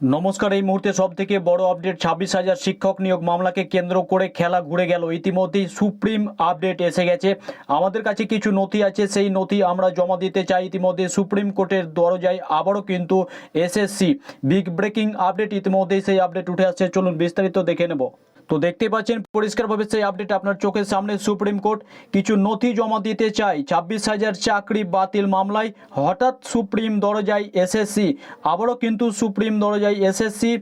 নমস্কার, এই মুহূর্তে সব থেকে বড় আপডেট ছাব্বিশ হাজার শিক্ষক নিয়োগ মামলাকে কেন্দ্র করে খেলা ঘুরে গেল। ইতিমধ্যেই সুপ্রিম আপডেট এসে গেছে। আমাদের কাছে কিছু নথি আছে, সেই নথি আমরা জমা দিতে চাই। ইতিমধ্যে সুপ্রিম কোর্টের দরজায় আবারও কিন্তু এসএসসি বিগ ব্রেকিং আপডেট ইতিমধ্যেই সেই আপডেট উঠে আসছে। চলুন বিস্তারিত দেখে নেব। তো দেখতে পাচ্ছেন, পরিষ্কারভাবে সেই আপডেট আপনার চোখের সামনে সুপ্রিম কোর্ট কিছু নথি জমা দিতে চাই ছাব্বিশ হাজার চাকরি বাতিল মামলায় হঠাৎ সুপ্রিম দরজায় এসএসসি আবারও কিন্তু সুপ্রিম দরজায় এসএসসি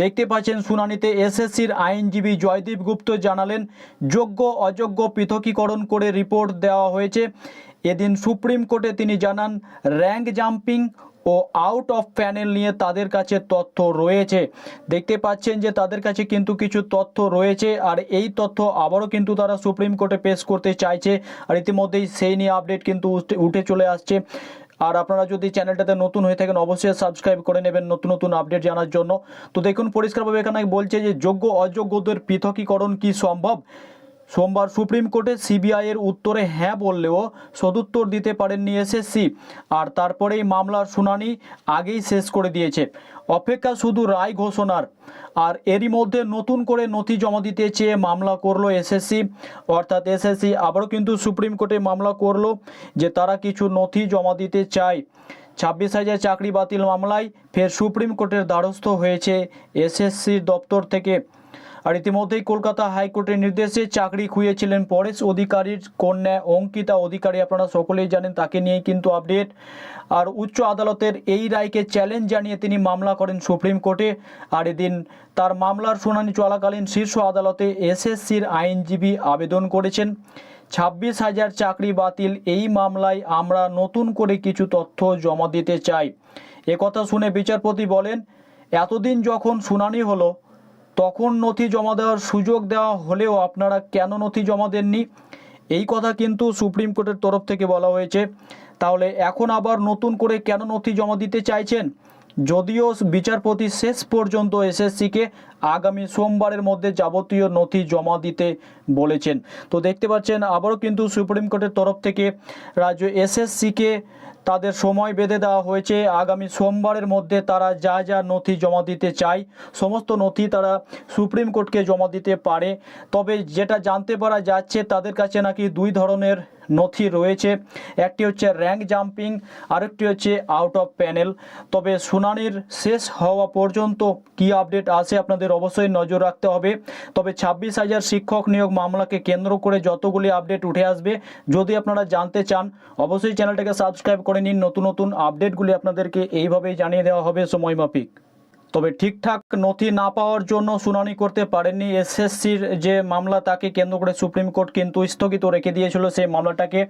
দেখতে পাচ্ছেন শুনানিতে এসএসসির আইনজীবী জয়দীপ গুপ্ত জানালেন, যোগ্য, অযোগ্য পৃথকীকরণ করে রিপোর্ট দেওয়া হয়েছে। এদিন সুপ্রিম কোর্টে তিনি জানান, র্যাঙ্ক জাম্পিং ও আউট অফ প্যানেল নিয়ে তাদের কাছে তথ্য রয়েছে। দেখতে পাচ্ছেন যে তাদের কাছে কিন্তু কিছু তথ্য রয়েছে আর এই তথ্য আবারও কিন্তু তারা সুপ্রিম কোর্টে পেশ করতে চাইছে আর ইতিমধ্যেই সেই নিয়ে আপডেট কিন্তু উঠে- চলে আসছে। আর আপনারা যদি চ্যানেলটাতে নতুন হয়ে থাকেন, অবশ্যই সাবস্ক্রাইব করে নেবেন নতুন নতুন আপডেট জানার জন্য। তো দেখুন, পরিষ্কারভাবে এখানে বলছে যে যোগ্য অযোগ্যদের পৃথকীকরণ কি সম্ভব? সোমবার সুপ্রিম কোর্টে সিবিআই এর উত্তরে হ্যাঁ বললেও সদুত্তর দিতে পারেননি এসএসসি। আর তারপরেই মামলার শুনানি আগেই শেষ করে দিয়েছে। অপেক্ষা শুধু রায় ঘোষণার। আর এরই মধ্যে নতুন করে নথি জমা দিতে চেয়ে মামলা করল এসএসসি। অর্থাৎ এসএসসি আবারও কিন্তু সুপ্রিম কোর্টে মামলা করল যে তারা কিছু নথি জমা দিতে চায়। ছাব্বিশ হাজার চাকরি বাতিল মামলায় ফের সুপ্রিম কোর্টের দ্বারস্থ হয়েছে এসএসসির দপ্তর থেকে। আর ইতিমধ্যেই কলকাতা হাইকোর্টের নির্দেশে চাকরি খুইয়েছিলেন পরেশ অধিকারীর কন্যা অঙ্কিতা অধিকারী। আপনারা সকলেই জানেন তাকে নিয়েই কিন্তু আপডেট। আর উচ্চ আদালতের এই রায়কে চ্যালেঞ্জ জানিয়ে তিনি মামলা করেন সুপ্রিম কোর্টে। আর এদিন তার মামলার শুনানি চলাকালীন শীর্ষ আদালতে এসএসসির আইনজীবী আবেদন করেছেন। ছাব্বিশ হাজার চাকরি বাতিল, এই মামলায় আমরা নতুন করে কিছু তথ্য জমা দিতে চাই। একথা শুনে বিচারপতি বলেন, এতদিন যখন শুনানি হলো তখন নথি জমা দেওয়ার সুযোগ দেওয়া হলেও আপনারা কেন নথি জমা দেননি? এই কথা কিন্তু সুপ্রিম কোর্টের তরফ থেকে বলা হয়েছে। তাহলে এখন আবার নতুন করে কেন নথি জমা দিতে চাইছেন? যদিও বিচারপতি শেষ পর্যন্ত এসএসসিকে আগামী সোমবারের মধ্যে যাবতীয় নথি জমা দিতে বলেছেন। তো দেখতে পাচ্ছেন, আবারও কিন্তু সুপ্রিম কোর্টের তরফ থেকে রাজ্য এসএসসিকে তাদের সময় বেঁধে দেওয়া হয়েছে। আগামী সোমবারের মধ্যে তারা যা যা নথি জমা দিতে চায়, সমস্ত নথি তারা সুপ্রিম কোর্টকে জমা দিতে পারে। তবে যেটা জানতে পারা যাচ্ছে, তাদের কাছে নাকি দুই ধরনের নথি রয়েছে। একটি হচ্ছে র্যাঙ্ক জাম্পিং, আরেকটি হচ্ছে আউট অফ প্যানেল। তবে শুনানির শেষ হওয়া পর্যন্ত কি আপডেট আসে আপনাদের অবশ্যই নজর রাখতে হবে। তবে ছাব্বিশ হাজার শিক্ষক নিয়োগ মামলাকে কেন্দ্র করে যতগুলি আপডেট উঠে আসবে, যদি আপনারা জানতে চান, অবশ্যই চ্যানেলটাকে সাবস্ক্রাইব করে নিন। নতুন নতুন আপডেটগুলি আপনাদেরকে এইভাবেই জানিয়ে দেওয়া হবে সময়মাফিক তবে ঠিকঠাক নথি না পাওয়ার জন্য শুনানি করতে পারেননি এসএসসির যে মামলা, তাকে কেন্দ্র করে সুপ্রিম কোর্ট কিন্তু স্থগিত রেখে দিয়েছিল সেই মামলাটাকে।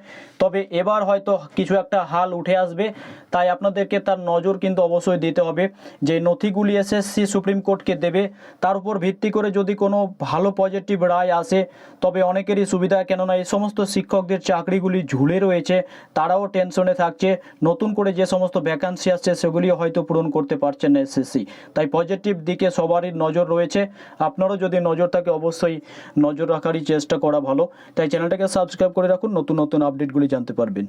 তবে এবার হয়তো কিছু একটা হাল উঠে আসবে, তাই আপনাদেরকে তার নজর কিন্তু অবশ্যই দিতে হবে। যে নথিগুলি এসএসসি সুপ্রিম কোর্টকে দেবে, তার উপর ভিত্তি করে যদি কোনো ভালো পজিটিভ রায় আসে, তবে অনেকেরই সুবিধা, কেননা এই সমস্ত শিক্ষকদের চাকরিগুলি ঝুলে রয়েছে, তারাও টেনশনে থাকছে। নতুন করে যে সমস্ত ভ্যাকান্সি আসছে, সেগুলিও হয়তো পূরণ করতে পারছেন না এসএসসি। তাই পজিটিভ দিকে সবারই নজর রয়েছে। আপনারও যদি নজর থাকে, অবশ্যই নজর রাখারই চেষ্টা করা ভালো। তাই চ্যানেলটাকে সাবস্ক্রাইব করে রাখুন, নতুন নতুন আপডেটগুলি জানতে পারবেন।